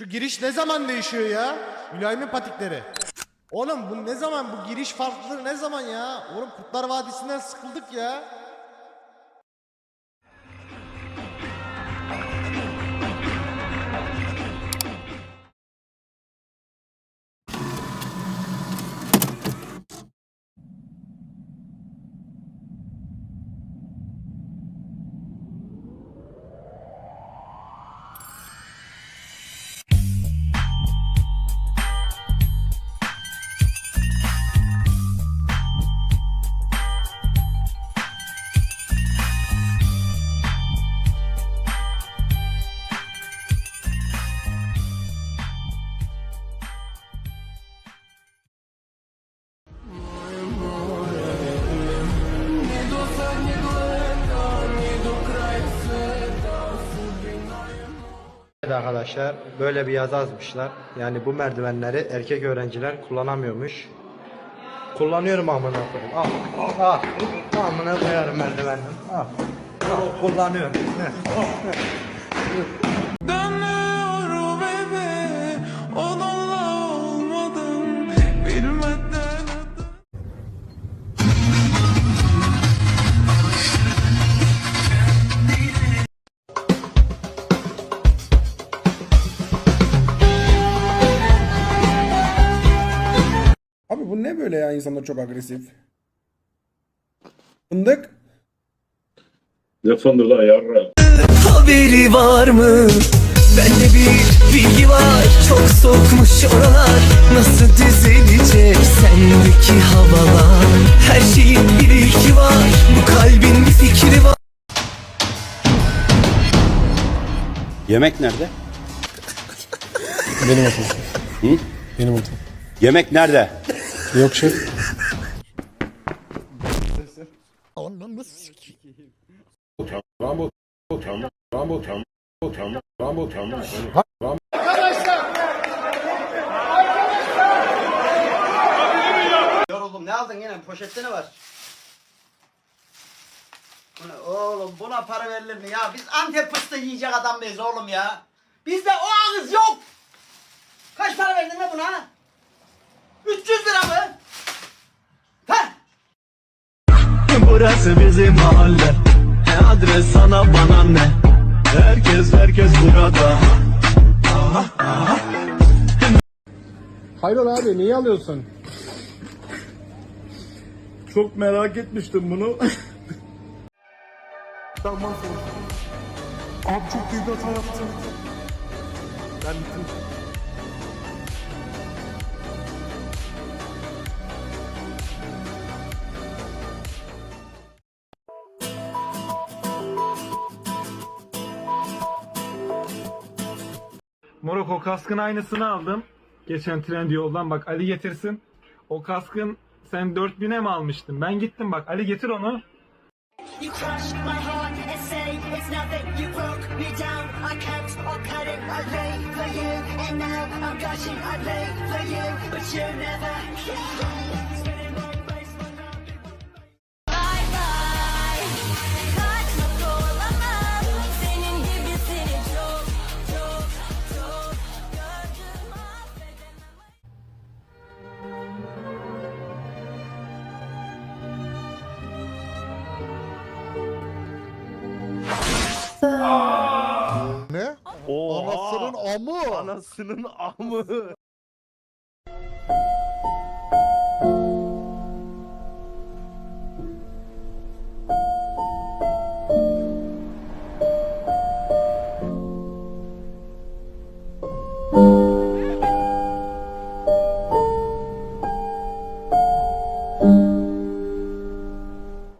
Şu giriş ne zaman değişiyor ya? Mülayim'in patikleri. Oğlum bu ne zaman bu giriş farklı ne zaman ya? Oğlum Kurtlar Vadisi'nden sıkıldık ya. Evet arkadaşlar böyle bir yazı yazmışlar. Yani bu merdivenleri erkek öğrenciler kullanamıyormuş. Kullanıyorum amına koyayım. Al. Al. Amına koyarım merdivenim. Al. Al. Kullanıyorum. Bu ne böyle ya insanlar çok agresif. Fındık. Ne fındığı lan yarra? Haberi var mı? Bende bir bilgi var Çok sokmuş oralar Nasıl düzelecek sendeki havalar Her şeyin bir ilki var Bu kalbin bir fikri var Yemek nerede? Benim otum. Hı? Benim otum. Yemek nerede? Yok şef. Yoruldum. Ne aldın yine? Poşette ne var? Oğlum buna para verilir mi ya? Biz Antep fıstığı yiyecek adam mıyız oğlum ya? Bizde o ağız yok. Kaç para verdin lan buna? 300 lira mı? Heh. Burası bizim mahalle E adres sana bana ne Herkes herkes burada Hayrola abi niye alıyorsun? Çok merak etmiştim bunu. Abi çok büyük bir hata yaptım. Ben bittim. Morok o kaskın aynısını aldım. Geçen trend yoldan bak Ali getirsin. O kaskın sen 4000'e mi almıştın? Ben gittim bak Ali getir onu. You Anasının amı. Anasının amı.